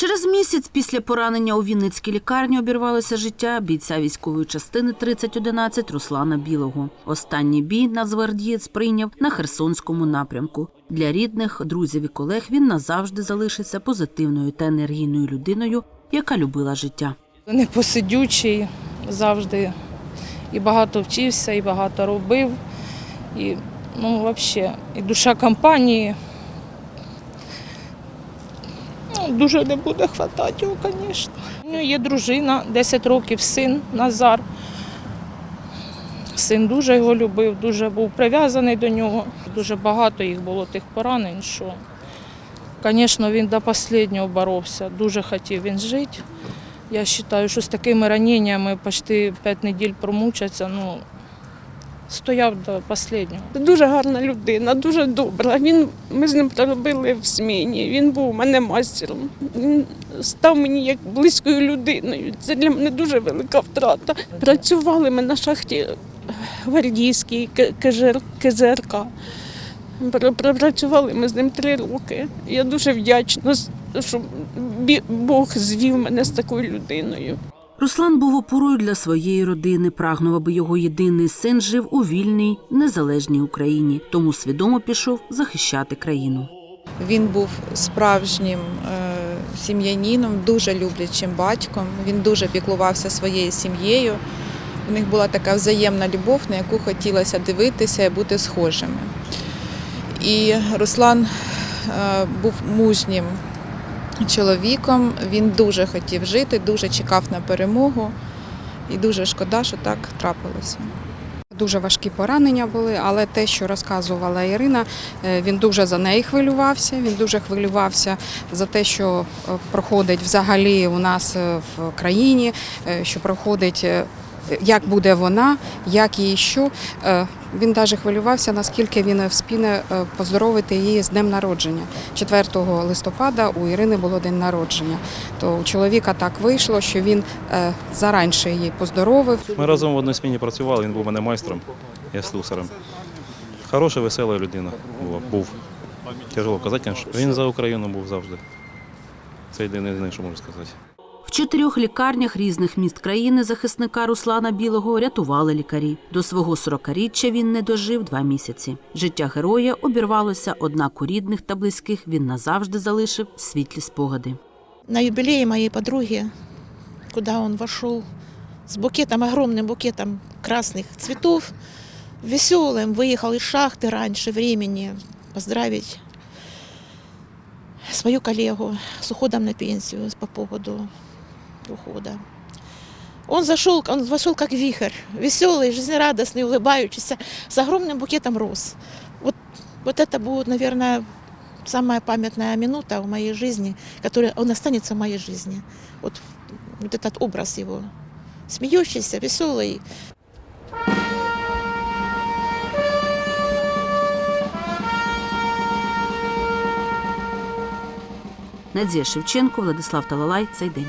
Через місяць після поранення у Вінницькій лікарні обірвалося життя бійця військової частини 3011 Руслана Білого. Останній бій нацгвардієць прийняв на Херсонському напрямку. Для рідних, друзів і колег він назавжди залишиться позитивною та енергійною людиною, яка любила життя. непосидючий завжди. І багато вчився, і багато робив. І, ну, взагалі, і душа компанії. Ну, дуже не буде хватати його, звісно. У нього є дружина, 10 років, син Назар. Син дуже його любив, дуже був прив'язаний до нього. Дуже багато їх було тих поранень, що, звісно, він до останнього боровся. Дуже хотів він жити. Я вважаю, що з такими раненнями почти 5 неділь промучаться, ну, стояв до останнього. Дуже гарна людина, дуже добра. Він, ми з ним проробили в зміні. Він був у мене мастером. Він став мені як близькою людиною. Це для мене дуже велика втрата. Працювали ми на шахті гвардійській КЗРК. Пропрацювали ми з ним три роки. Я дуже вдячна, що Бог звів мене з такою людиною. Руслан був опорою для своєї родини, прагнув, аби його єдиний син жив у вільній, незалежній Україні, тому свідомо пішов захищати країну. Він був справжнім е, сім'янином, дуже люблячим батьком. Він дуже піклувався своєю сім'єю. У них була така взаємна любов, на яку хотілося дивитися і бути схожими. І Руслан е, був мужнім чоловіком. Він дуже хотів жити, дуже чекав на перемогу. І дуже шкода, що так трапилося. Дуже важкі поранення були, але те, що розказувала Ірина, е, він дуже за неї хвилювався. Він дуже хвилювався за те, що е, проходить взагалі у нас е, в країні, що проходить. Як буде вона, як її що. Е, Він навіть хвилювався, наскільки він вспіне е, поздоровити її з днем народження. 4 листопада у Ірини було день народження. То у чоловіка так вийшло, що він е, заранше її поздоровив. Ми разом в одній сміні працювали, він був мене майстром, я слюсарем. Хороша, весела людина була, був. Тяжело казати. Він за Україну був завжди. Це єдине, що можу сказати В чотирьох лікарнях різних міст країни захисника Руслана Білого рятували лікарі. До свого сорокаріччя він не дожив два місяці. Життя героя обірвалося, однак у рідних та близьких він назавжди залишив світлі спогади. на юбилее моей подруги, куда он вошел с букетом, огромным букетом красных цветов, веселым, выехал из шахты раньше времени поздравить свою коллегу с уходом на пенсию по поводу ухода. Он зашел, он вошел как вихрь, веселый, жизнерадостный, улыбающийся, с огромным букетом роз. Вот, вот это будет, наверное, самая памятная минута в моей жизни, которая он останется в моей жизни. Вот, вот этот образ его, смеющийся, веселый. Надія Шевченко, Владислав Талалай. Цей день.